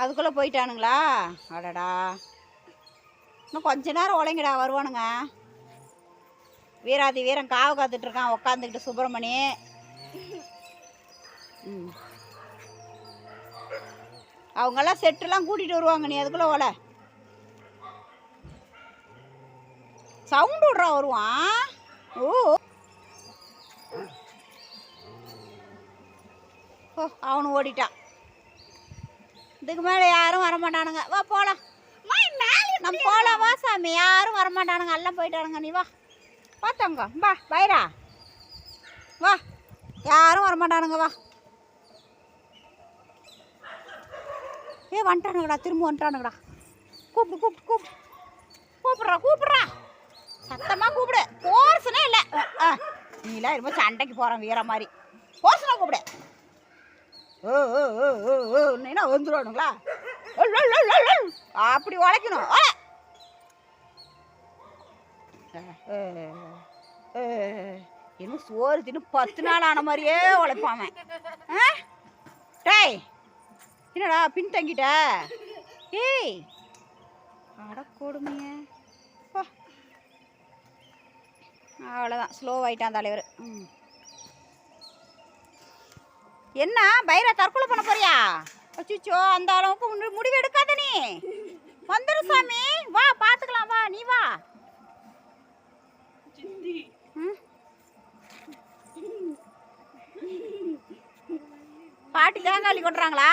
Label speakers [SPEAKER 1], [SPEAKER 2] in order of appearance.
[SPEAKER 1] அதுக்குள்ளே போயிட்டானுங்களா? அடடா. இன்னும் கொஞ்ச நேரம் உழைங்கடா வருவானுங்க. வீராதி வீரன் காவு காத்துட்டு இருக்கான் உட்காந்துக்கிட்டு சுப்பிரமணி. அவங்கெல்லாம் செட்டுலாம் கூட்டிகிட்டு வருவாங்க நீ அதுக்குள்ளே ஓலை சவுண்டு விட்றா வருவான் ஓ. ஓ அவனு ஓடிட்டான். இதுக்கு மேலே யாரும் வரமாட்டானுங்க. வா போகலாம் நம்ம போகலாம் வா சாமி. யாரும் வரமாட்டானுங்க. எல்லாம் போயிட்டானுங்க. நீ வா. பார்த்தவங்க வா பைரா. வா. யாரும் வரமாட்டானுங்க. வா. ஏ வந்துட்டானுங்கடா. திரும்ப வந்துட்டானுங்கடா. கூப்பிடு கூப்பிடு கூப்பிடு. கூப்பிட்றா கூப்பிட்றா. நீலாம் இருப்ப சண்டைக்கு போகிறேன் வீர மாதிரி. போசலாம் கூப்பிடு. ஓ ஓ ஓ ஓ ஓ என்ன வந்துடுவானுங்களா அப்படி உழைக்கணும். ஓல இன்னும் சோறு தின்னு பத்து நாள் ஆன மாதிரியே உழைப்பான் ஆ? டேய் என்னடா பின்தங்கிட்ட? ஏய். அட அவ்வளோதான் ஸ்லோ ஆயிட்டான் தலைவர். என்ன? பைரா தற்கொலை பண்ண போறியா? அச்சுச்சோ அந்த அளவுக்கு முடிவு எடுக்காத நீ. வந்துரு சாமி. வா பார்த்துக்கலாம் வா நீ வா. பாட்டி தேங்காய் கொட்டுறாங்களா?